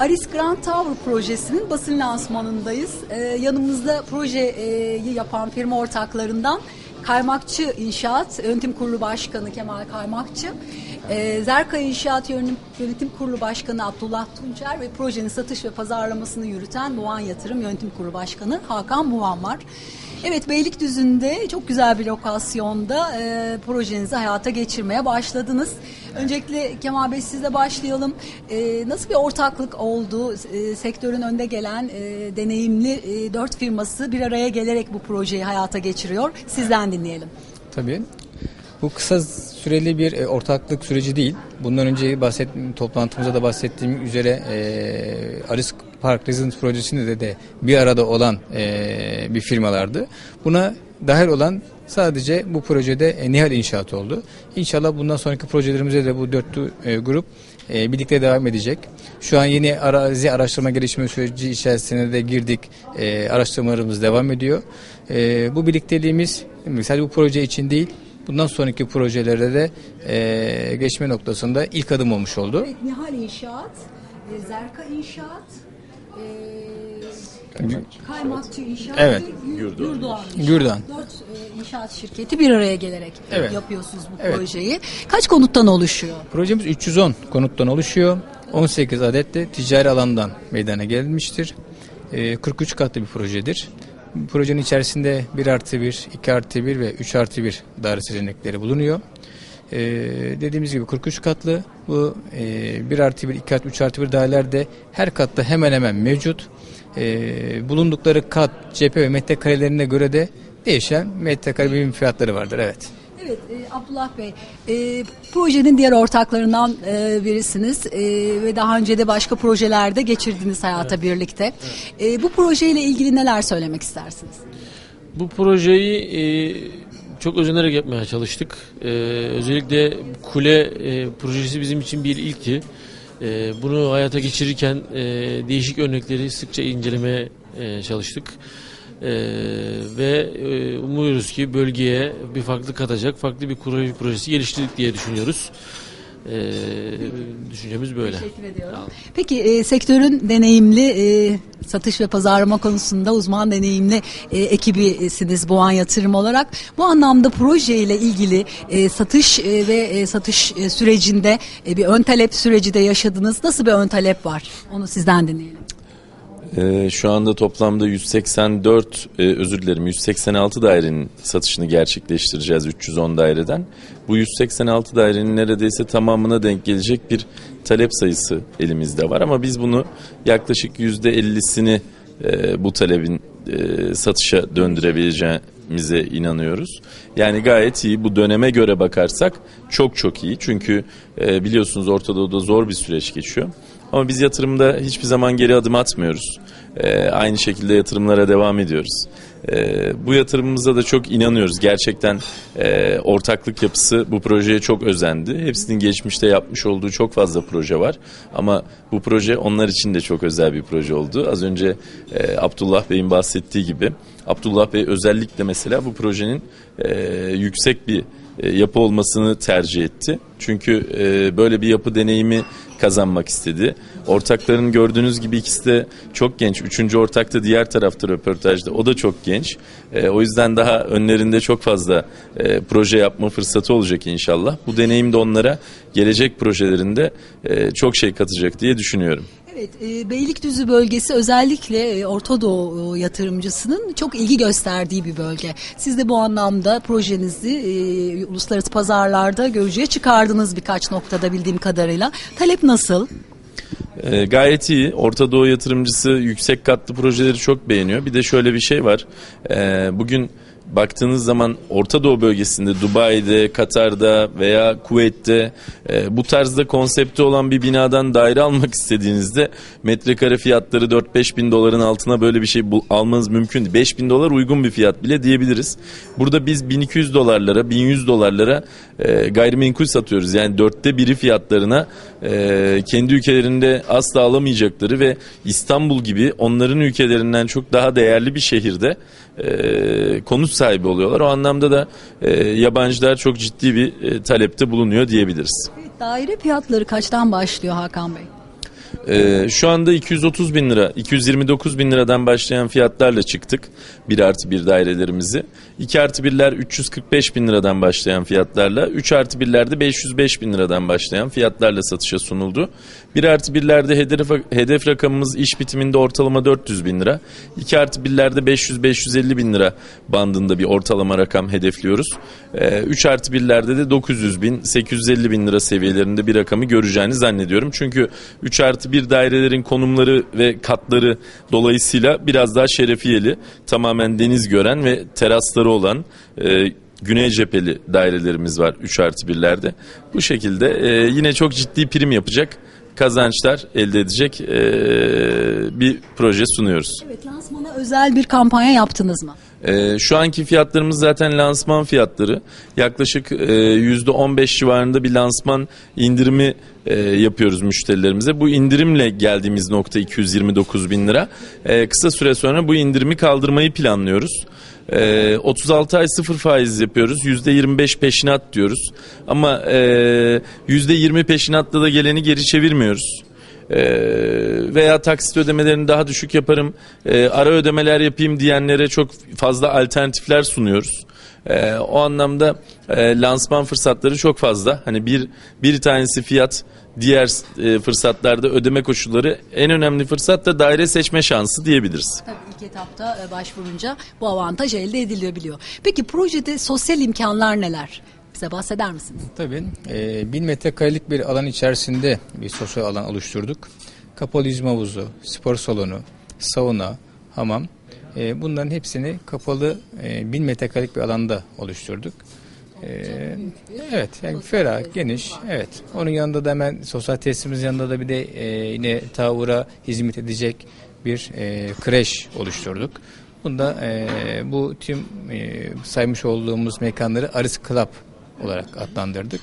Aris Grand Tower projesinin basın lansmanındayız. Ee, yanımızda projeyi yapan firma ortaklarından Kaymakçı İnşaat Yönetim Kurulu Başkanı Kemal Kaymakçı, e, Zerka İnşaat Yönetim, Kurulu Başkanı Abdullah Tuncer ve projenin satış ve pazarlamasını yürüten Muğan Yatırım Yönetim Kurulu Başkanı Hakan Muğan var. Evet Beylikdüzü'nde çok güzel bir lokasyonda e, projenizi hayata geçirmeye başladınız. Öncelikle Kemal Bey sizle başlayalım. E, nasıl bir ortaklık oldu? E, sektörün önde gelen e, deneyimli e, dört firması bir araya gelerek bu projeyi hayata geçiriyor. Sizden dinleyelim. Tabii. Bu kısa süreli bir e, ortaklık süreci değil. Bundan önce bahset, toplantımızda da bahsettiğim üzere e, Aris Park Residence projesinde de, de bir arada olan e, bir firmalardı. Buna dahil olan sadece bu projede e, Nihal İnşaat oldu. İnşallah bundan sonraki projelerimizde de bu dörtlü e, grup e, birlikte devam edecek. Şu an yeni arazi araştırma gelişme süreci içerisine de girdik. E, araştırmalarımız devam ediyor. E, bu birlikteliğimiz sadece bu proje için değil, bundan sonraki projelerde de e, geçme noktasında ilk adım olmuş oldu. Evet, Nihal İnşaat, e, Zerka İnşaat, e, Kaymakçı İnşaat Evet. ve Gür- Gürdoğan İnşaat. Gürdoğan. Dört e, inşaat şirketi bir araya gelerek Evet. yapıyorsunuz bu Evet. projeyi. Kaç konuttan oluşuyor? Projemiz 310 konuttan oluşuyor. 18 adet de ticari alandan meydana gelmiştir. E, 43 katlı bir projedir. Projenin içerisinde 1 artı 1, 2 artı 1 ve 3 artı 1 daire seçenekleri bulunuyor. E, dediğimiz gibi 43 katlı bu e, 1 artı 1, 2 artı 3 artı 1 daireler de her katta hemen hemen mevcut. E, bulundukları kat, cephe ve metrekarelerine göre de değişen metrekare birim fiyatları vardır. Evet. Evet e, Abdullah Bey, e, projenin diğer ortaklarından e, birisiniz e, ve daha önce de başka projelerde geçirdiniz hayata birlikte. E, bu projeyle ilgili neler söylemek istersiniz? Bu projeyi e, çok özenerek yapmaya çalıştık. E, özellikle kule e, projesi bizim için bir ilkti. E, bunu hayata geçirirken e, değişik örnekleri sıkça incelemeye e, çalıştık. E, ve e, umuyoruz ki bölgeye bir farklı katacak, farklı bir proje projesi geliştirdik diye düşünüyoruz. E, düşüncemiz böyle. Teşekkür ediyorum. Peki e, sektörün deneyimli e, satış ve pazarlama konusunda uzman deneyimli e, ekibisiniz Boğan Yatırım olarak. Bu anlamda projeyle ilgili e, satış e, ve e, satış e, sürecinde e, bir ön talep süreci de yaşadınız. Nasıl bir ön talep var? Onu sizden dinleyelim. Ee, şu anda toplamda 184 e, özür dilerim 186 dairenin satışını gerçekleştireceğiz 310 daireden. Bu 186 dairenin neredeyse tamamına denk gelecek bir talep sayısı elimizde var ama biz bunu yaklaşık %50'sini e, bu talebin e, satışa döndürebileceğimize inanıyoruz. Yani gayet iyi bu döneme göre bakarsak çok çok iyi çünkü e, biliyorsunuz Orta Doğu'da zor bir süreç geçiyor. Ama biz yatırımda hiçbir zaman geri adım atmıyoruz. Ee, aynı şekilde yatırımlara devam ediyoruz. Ee, bu yatırımımıza da çok inanıyoruz. Gerçekten e, ortaklık yapısı bu projeye çok özendi. Hepsinin geçmişte yapmış olduğu çok fazla proje var. Ama bu proje onlar için de çok özel bir proje oldu. Az önce e, Abdullah Bey'in bahsettiği gibi. Abdullah Bey özellikle mesela bu projenin e, yüksek bir e, yapı olmasını tercih etti. Çünkü e, böyle bir yapı deneyimi kazanmak istedi. Ortakların gördüğünüz gibi ikisi de çok genç. Üçüncü ortak da diğer tarafta röportajda. O da çok genç. E, o yüzden daha önlerinde çok fazla e, proje yapma fırsatı olacak inşallah. Bu deneyim de onlara gelecek projelerinde e, çok şey katacak diye düşünüyorum. Evet, e, Beylikdüzü bölgesi özellikle e, Orta Doğu yaratırımcısının çok ilgi gösterdiği bir bölge. Siz de bu anlamda projenizi e, uluslararası pazarlarda görücüye çıkardınız birkaç noktada bildiğim kadarıyla. Talep nasıl? E, gayet iyi. Orta Doğu yatırımcısı yüksek katlı projeleri çok beğeniyor. Bir de şöyle bir şey var. E, bugün baktığınız zaman Orta Doğu bölgesinde Dubai'de, Katar'da veya Kuveyt'te e, bu tarzda konsepti olan bir binadan daire almak istediğinizde metrekare fiyatları 4-5 bin doların altına böyle bir şey bul- almanız mümkün değil. 5 bin dolar uygun bir fiyat bile diyebiliriz. Burada biz 1200 dolarlara, 1100 dolarlara e, gayrimenkul satıyoruz. Yani dörtte biri fiyatlarına e, kendi ülkelerinde asla alamayacakları ve İstanbul gibi onların ülkelerinden çok daha değerli bir şehirde e, konut sahibi oluyorlar. O anlamda da e, yabancılar çok ciddi bir e, talepte bulunuyor diyebiliriz. Daire fiyatları kaçtan başlıyor Hakan Bey? Ee, şu anda 230 bin lira, 229 bin liradan başlayan fiyatlarla çıktık. 1 artı 1 dairelerimizi. 2 artı 1'ler 345 bin liradan başlayan fiyatlarla, 3 artı 1'lerde 505 bin liradan başlayan fiyatlarla satışa sunuldu. 1 artı 1'lerde hedef, hedef rakamımız iş bitiminde ortalama 400 bin lira. 2 artı 1'lerde 500-550 bin lira bandında bir ortalama rakam hedefliyoruz. Ee, 3 artı 1'lerde de 900 bin, 850 bin lira seviyelerinde bir rakamı göreceğini zannediyorum. Çünkü 3 artı 1 dairelerin konumları ve katları dolayısıyla biraz daha şerefiyeli, tamamen deniz gören ve terasları olan e, güney cepheli dairelerimiz var 3 artı 1'lerde. Bu şekilde e, yine çok ciddi prim yapacak kazançlar elde edecek e, bir proje sunuyoruz. Evet, özel bir kampanya yaptınız mı? Ee, şu anki fiyatlarımız zaten lansman fiyatları. Yaklaşık e, %15 civarında bir lansman indirimi e, yapıyoruz müşterilerimize. Bu indirimle geldiğimiz nokta 229 bin lira. E, kısa süre sonra bu indirimi kaldırmayı planlıyoruz. E, 36 ay sıfır faiz yapıyoruz. %25 peşinat diyoruz. Ama e, %20 peşinatla da geleni geri çevirmiyoruz. Ee, veya taksit ödemelerini daha düşük yaparım, ee, ara ödemeler yapayım diyenlere çok fazla alternatifler sunuyoruz. Ee, o anlamda e, lansman fırsatları çok fazla. Hani bir bir tanesi fiyat, diğer e, fırsatlarda ödeme koşulları. En önemli fırsat da daire seçme şansı diyebiliriz. Tabii ilk etapta e, başvurunca bu avantaj elde edilebiliyor. Peki projede sosyal imkanlar neler? Bize bahseder misiniz? Tabii. E, 1000 metrekarelik bir alan içerisinde bir sosyal alan oluşturduk. Kapalı yüzme havuzu, spor salonu, sauna, hamam. E, bunların hepsini kapalı e, 1000 metrekarelik bir alanda oluşturduk. E, evet, yani ferah, geniş. Evet. Onun yanında da hemen sosyal tesisimizin yanında da bir de e, yine tavura hizmet edecek bir e, kreş oluşturduk. Bunda e, bu tüm e, saymış olduğumuz mekanları Aris Club olarak adlandırdık.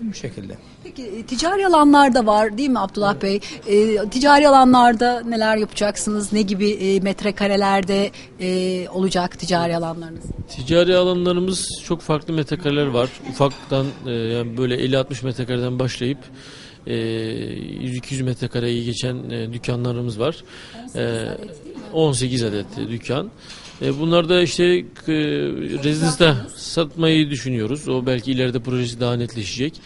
Bu şekilde. Peki e, ticari alanlarda var değil mi Abdullah Bey? E, ticari alanlarda neler yapacaksınız? Ne gibi e, metrekarelerde e, olacak ticari alanlarınız? Ticari alanlarımız çok farklı metrekareler var. Ufaktan e, yani böyle 50-60 metrekareden başlayıp e, 100-200 metrekareyi geçen e, dükkanlarımız var. E, 18 adet dükkan. E, bunlar da işte e, rezidansta satmayı düşünüyoruz. O belki ileride projesi daha netleşecek.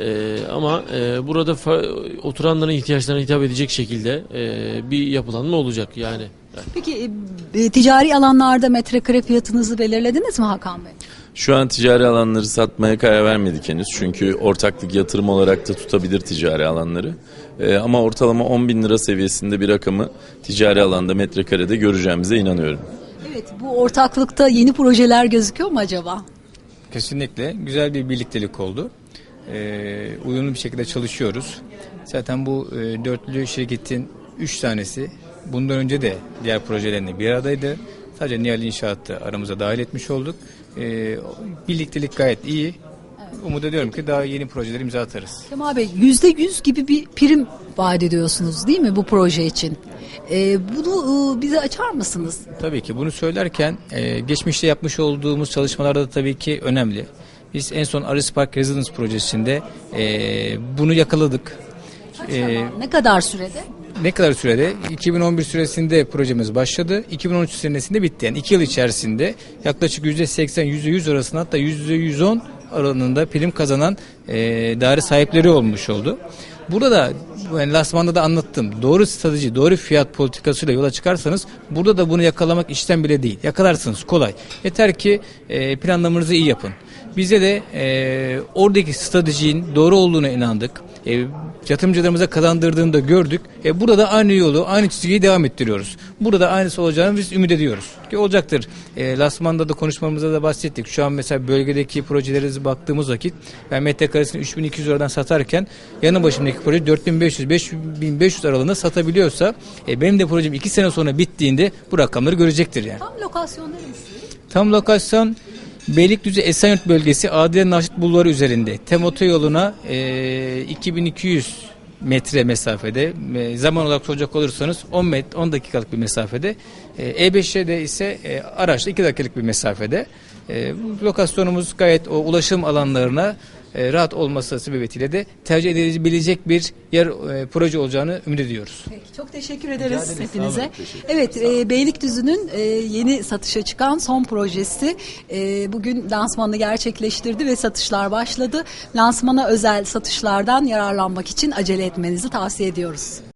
E, ama e, burada fa- oturanların ihtiyaçlarına hitap edecek şekilde e, bir yapılanma olacak yani. Peki e, e, ticari alanlarda metrekare fiyatınızı belirlediniz mi Hakan Bey? Şu an ticari alanları satmaya karar vermedik henüz. Çünkü ortaklık yatırım olarak da tutabilir ticari alanları. Ee, ama ortalama 10 bin lira seviyesinde bir rakamı ticari alanda metrekarede göreceğimize inanıyorum. Evet bu ortaklıkta yeni projeler gözüküyor mu acaba? Kesinlikle güzel bir birliktelik oldu. Ee, uyumlu bir şekilde çalışıyoruz. Zaten bu e, dörtlü şirketin üç tanesi bundan önce de diğer projelerinde bir aradaydı. Sadece Nihal İnşaat'ı aramıza dahil etmiş olduk. Ee, birliktelik gayet iyi. Umut ediyorum ki daha yeni projeler imza atarız. Kemal Bey yüzde yüz gibi bir prim vaat ediyorsunuz değil mi bu proje için? E, bunu e, bize açar mısınız? Tabii ki bunu söylerken e, geçmişte yapmış olduğumuz çalışmalarda da tabii ki önemli. Biz en son Aris Park Residence projesinde e, bunu yakaladık. E, Ne kadar sürede? ne kadar sürede? 2011 süresinde projemiz başladı. 2013 senesinde bitti. Yani 2 yıl içerisinde yaklaşık %80, %100 arasında hatta %110 aralığında prim kazanan e, daire sahipleri olmuş oldu. Burada da yani lasmanda da anlattım. Doğru strateji, doğru fiyat politikasıyla yola çıkarsanız burada da bunu yakalamak işten bile değil. Yakalarsınız kolay. Yeter ki e, planlamanızı iyi yapın. Bize de e, oradaki stratejinin doğru olduğuna inandık. E, yatırımcılarımıza kazandırdığını da gördük. E, burada da aynı yolu, aynı çizgiyi devam ettiriyoruz. Burada aynısı olacağını biz ümit ediyoruz. Ki olacaktır. E, Lasman'da da konuşmamızda da bahsettik. Şu an mesela bölgedeki projelere baktığımız vakit ben metrekaresini 3200 liradan satarken yanı başımdaki proje 4500-5500 aralığında satabiliyorsa e, benim de projem 2 sene sonra bittiğinde bu rakamları görecektir yani. Tam lokasyon neresi? Tam lokasyon Beylikdüzü Esenyurt bölgesi Adile Naşit Bulvarı üzerinde. Tem otoyoluna e, 2200 metre mesafede e, zaman olarak soracak olursanız 10 met 10 dakikalık bir mesafede. E, E5'e de ise e, araçla 2 dakikalık bir mesafede. E, lokasyonumuz gayet o ulaşım alanlarına e, rahat olması sebebiyetiyle de tercih edilebilecek bir yer e, proje olacağını ümit ediyoruz. Peki, çok teşekkür ederiz ederiz, hepinize. Evet, e, Beylikdüzü'nün e, yeni satışa çıkan son projesi e, bugün lansmanını gerçekleştirdi ve satışlar başladı. Lansmana özel satışlardan yararlanmak için acele etmenizi tavsiye ediyoruz.